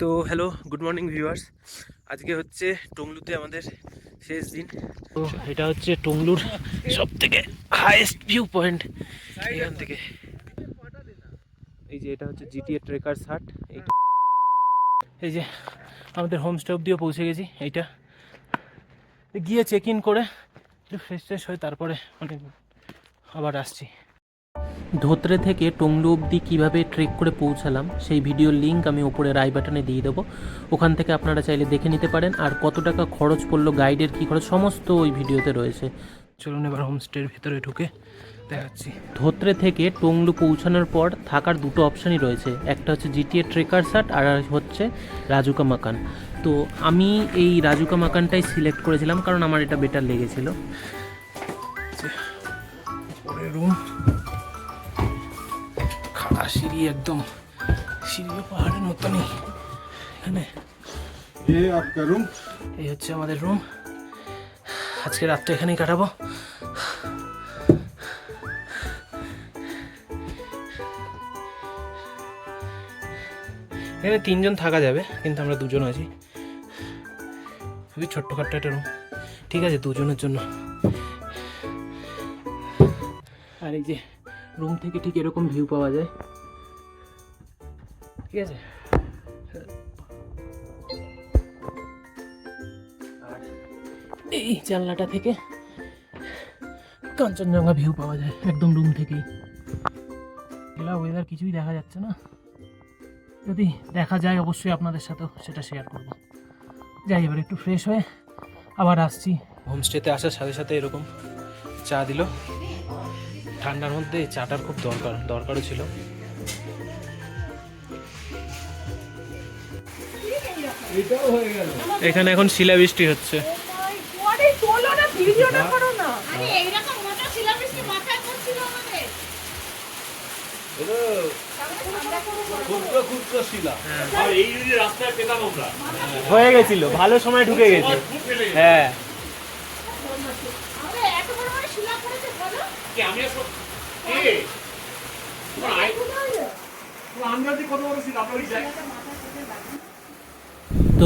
তো hello good morning viewers আজকে হচ্ছে টংলুতে আমাদের শেষ দিন। তো এটা হচ্ছে টংলুর সব থেকে হাইয়েস্ট ভিউ পয়েন্ট এখান থেকে। এই যে এটা হচ্ছে জিটিএ ট্রেকার হাট। এইটা এই যে আমাদের হোমস্টে অবধিও পৌঁছে গেছি, এইটা। গিয়ে চেক ইন করে, একটু ফ্রেশ ট্রেশ হয়ে তারপরে মানে আবার আসছি। ধোত্রে থেকে টংলু অবধি কীভাবে ট্রেক করে পৌঁছালাম সেই ভিডিওর লিঙ্ক আমি ওপরে রাই বাটনে দিয়ে দেবো। ওখান থেকে আপনারা চাইলে দেখে নিতে পারেন। আর কত টাকা খরচ পড়ল গাইডের কী খরচ সমস্ত ওই ভিডিওতে রয়েছে। চলুন এবার হোমস্টের ভিতরে ঢুকে দেখাচ্ছি। ধোত্রে থেকে টংলু পৌঁছানোর পর থাকার দুটো অপশানই রয়েছে। একটা হচ্ছে জিটিএ ট্রেকার সাট আর হচ্ছে রাজুকা মাকান তো আমি এই রাজুকা মাকানটাই সিলেক্ট করেছিলাম কারণ আমার এটা বেটার লেগেছিল। রুম আর সিঁড়ি একদম সিঁড়িও পাহাড়ের মতনই। এখানে রুম এই হচ্ছে আমাদের রুম আজকে রাত্রে এখানেই কাটাবো। এখানে তিনজন থাকা যাবে কিন্তু আমরা দুজন আছি। খুবই ছোট্টখাট্ট একটা রুম ঠিক আছে দুজনের জন্য। আর এই যে রুম থেকে ঠিক এরকম ভিউ পাওয়া যায়। ঠিক আছে। এই জানলাটা থেকে কাঞ্চনজঙ্ঘা ভিউ পাওয়া যায়, একদম রুম থেকেই। এলা ওয়েদার কিছুই দেখা যাচ্ছে না। যদি দেখা যায় অবশ্যই আপনাদের সাথেও সেটা শেয়ার করব। যাই, এবার একটু ফ্রেশ হয়ে আবার আসছি। হোমস্টেতে আসার সাথে সাথে এরকম চা দিল। ঠান্ডার মধ্যে চাটার খুব দরকার, দরকারও ছিল। এখানে এখন শিলাবৃষ্টি হচ্ছে। আরে তোলো না ভিডিওটা করো না। আরে এইরকম মোটা শিলাবৃষ্টি মাথায় পড়ছিল আমাদের। হয়ে। গেছিল ভালো সময় ঢুকে গেছে। হ্যাঁ। আমরা এত বড় বড় শিলা পড়েছে বলো।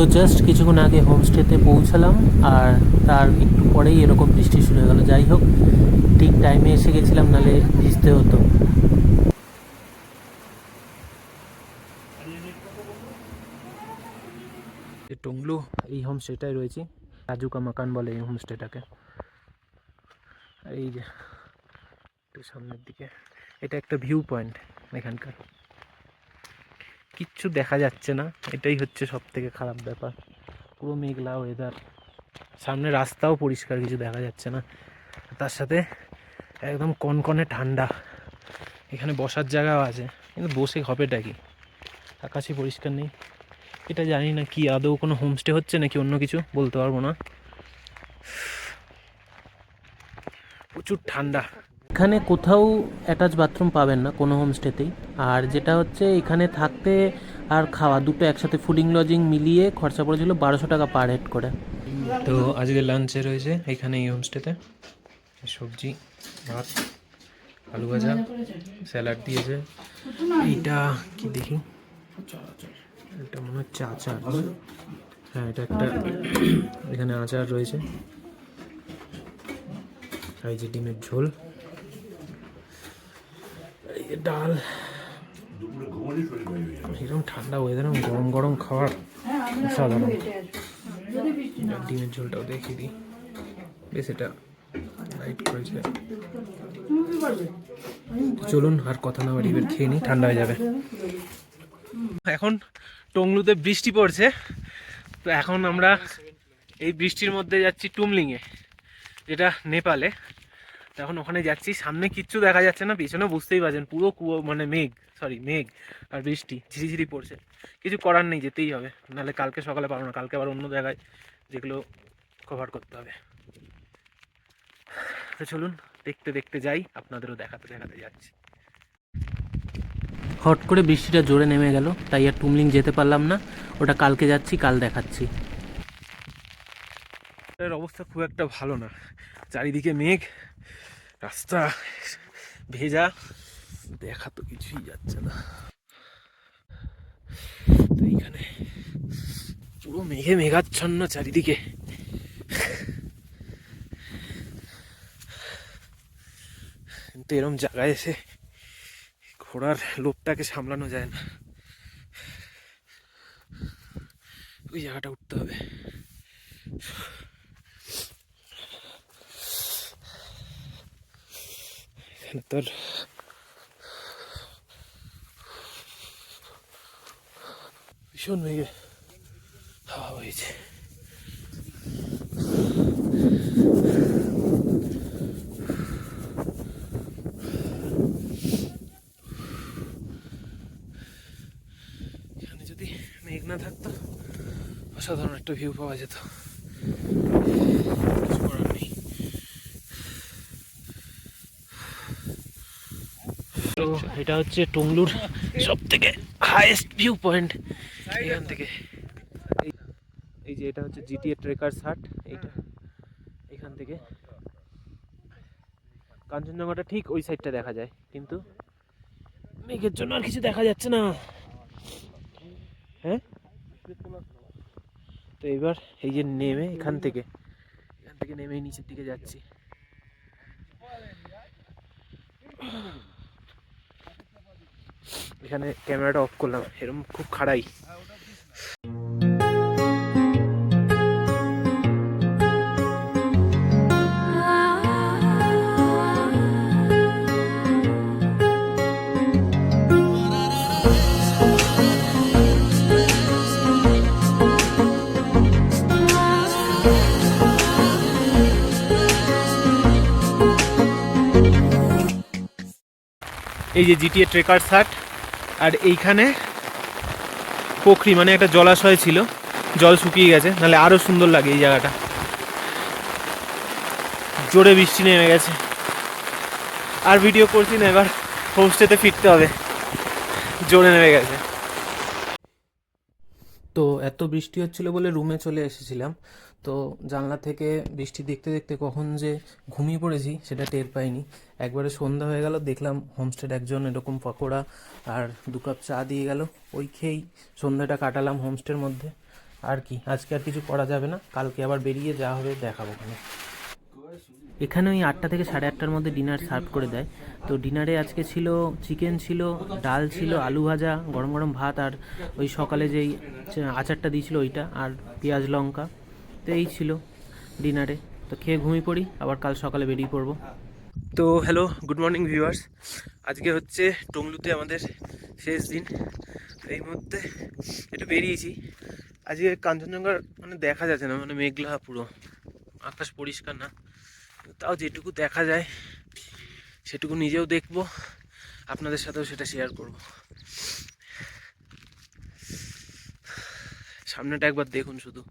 তো জাস্ট কিছুক্ষণ আগে হোমস্টেতে পৌঁছালাম আর তার একটু পরেই এরকম বৃষ্টি শুরু হয়ে গেল। যাই হোক, ঠিক টাইমে এসে গেছিলাম, নালে ভিজতে হতো। টংলু, এই হোমস্টেটাই রয়েছে। রাজুকা মাকান বলে এই হোমস্টেটাকে এই যে, একটু সামনের দিকে। এটা একটা ভিউ পয়েন্ট এখানকার। কিচ্ছু দেখা যাচ্ছে না। এটাই হচ্ছে সব থেকে খারাপ ব্যাপার। পুরো মেঘলা ওয়েদার সামনে রাস্তাও পরিষ্কার, কিছু দেখা যাচ্ছে না। তার সাথে একদম কনকনে ঠান্ডা। এখানে বসার জায়গাও আছে, কিন্তু বসে হবেটা কি? আকাশই পরিষ্কার নেই। এটা জানি না কি, আদৌ কোনো হোমস্টে হচ্ছে নাকি অন্য কিছু? বলতে পারব না। প্রচুর ঠান্ডা। এখানে কোথাও অ্যাটাচ বাথরুম পাবেন না, কোনো হোমস্টেতেই আর যেটা হচ্ছে, এখানে থাকতে আর খাওয়া, দুটো একসাথে ফুডিং লজিং মিলিয়ে খরচা পড়েছিল বারোশো টাকা পার হেড করে। তো আজকে লাঞ্চে রয়েছে এখানে এই হোমস্টেতে সবজি, ভাত, আলু ভাজা স্যালাড দিয়েছে। এইটা কি দেখি? এটা মনে হচ্ছে আচার হ্যাঁ এটা একটা এখানে আচার রয়েছে। এই যে ডিমের ঝোল। ডাল। এরকম ঠান্ডা ওয়েদারে গরম গরম খাবার সাধারণ ডিমের ঝোলটাও দেখিয়ে দিই। বেশ, এটা লাইট করেছে। চলুন, আর কথা না বাড়ি এবার খেয়ে নিই, ঠান্ডা হয়ে যাবে। এখন টংলুতে বৃষ্টি পড়ছে। তো এখন আমরা এই বৃষ্টির মধ্যে যাচ্ছি টুমলিংয়ে, যেটা নেপালে। তো এখন ওখানে যাচ্ছি, সামনে কিচ্ছু দেখা যাচ্ছে না পিছনে বুঝতেই পারছেন, পুরো কুয়ো মানে মেঘ সরি মেঘ আর বৃষ্টি ঝিরিঝিরি পড়ছে। কিছু করার নেই, যেতেই হবে, নাহলে কালকে সকালে পারব না, কালকে আবার অন্য জায়গায় যেগুলো কভার করতে হবে। তো চলুন, দেখতে দেখতে যাই, আপনাদেরও দেখাতে দেখাতে যাচ্ছি। হট করে বৃষ্টিটা জোরে নেমে গেল, তাই আর টুমলিং যেতে পারলাম না, ওটা কালকে যাচ্ছি, কাল দেখাচ্ছি। এর অবস্থা খুব একটা ভালো না। চারিদিকে মেঘ, রাস্তা ভেজা, দেখা তো কিছুই যাচ্ছে না। তো এইখানে পুরো মেঘে মেঘাচ্ছন্ন চারিদিকে। কিন্তু এরম জায়গায় এসে ঘোড়ার লোভটাকে সামলানো যায় না। ওই জায়গাটা উঠতে হবে। এখানে তোর। ভীষণ মেঘে হাওয়া হয়েছে এখানে যদি মেঘ না থাকতো, অসাধারণ একটা ভিউ পাওয়া যেত কিছু করার নেই তো এটা হচ্ছে টংলুর সব থেকে হাইয়েস্ট ভিউ পয়েন্ট এখান থেকে। এই- যে এটা হচ্ছে জিটিএ ট্রেকার শার্ট এইটা। এখান থেকে। কাঞ্চনজঙ্ঘাটা ঠিক ওই সাইডটা দেখা যায়, কিন্তু মেঘের জন্য আর কিছু দেখা যাচ্ছে না। হ্যাঁ? তো এবার এই যে নেমে এখান থেকে এখান থেকে নেমে নিচের দিকে যাচ্ছি। এখানে ক্যামেরাটা অফ করলাম এরকম খুব খাড়াই। এই যে জিটিএ ট্রেকার শার্ট আর এইখানে পোখরি মানে একটা জলাশয় ছিল, জল শুকিয়ে গেছে, নাহলে আরও সুন্দর লাগে এই জায়গাটা। জোরে বৃষ্টি নেমে গেছে। আর ভিডিও করছি না, এবার হোমস্টেতে ফিরতে হবে। জোরে নেমে গেছে। তো এত বৃষ্টি হচ্ছিল বলে রুমে চলে এসেছিলাম। তো জানলা থেকে বৃষ্টি দেখতে দেখতে কখন যে ঘুমিয়ে পড়েছি সেটা টের পাইনি। একবারে সন্ধ্যা হয়ে গেল, দেখলাম হোমস্টেড একজন এরকম পকোড়া আর দু কাপ চা দিয়ে গেল, ওই খেয়েই সন্ধ্যাটা কাটালাম হোমস্টের মধ্যে। আর কি, আজকে আর কিছু করা যাবে না, কালকে আবার বেরিয়ে যাওয়া হবে দেখাবো ওখানে। এখানে ওই আটটা থেকে সাড়ে আটটার মধ্যে ডিনার সার্ভ করে দেয়। তো ডিনারে আজকে ছিল চিকেন ছিল, ডাল ছিল, আলু ভাজা, গরম গরম ভাত আর ওই সকালে যেই আচারটা দিয়েছিল ওইটা আর পেঁয়াজ লঙ্কা। তো এই ছিল ডিনারে। তো খেয়ে ঘুমিয়ে পড়ি, আবার কাল সকালে বেরিয়ে পড়ব। তো হ্যালো, গুড মর্নিং ভিউয়ার্স। আজকে হচ্ছে টংলুতে আমাদের শেষ দিন। এই মুহূর্তে একটু বেরিয়েছি। আজকে কাঞ্চনজঙ্ঘার মানে দেখা যাচ্ছে না মানে মেঘলা পুরো। আকাশ পরিষ্কার না। তাও যেটুকু দেখা যায়, সেটুকু নিজেও দেখব, আপনাদের সাথেও সেটা শেয়ার করব। সামনেটা একবার দেখুন শুধু।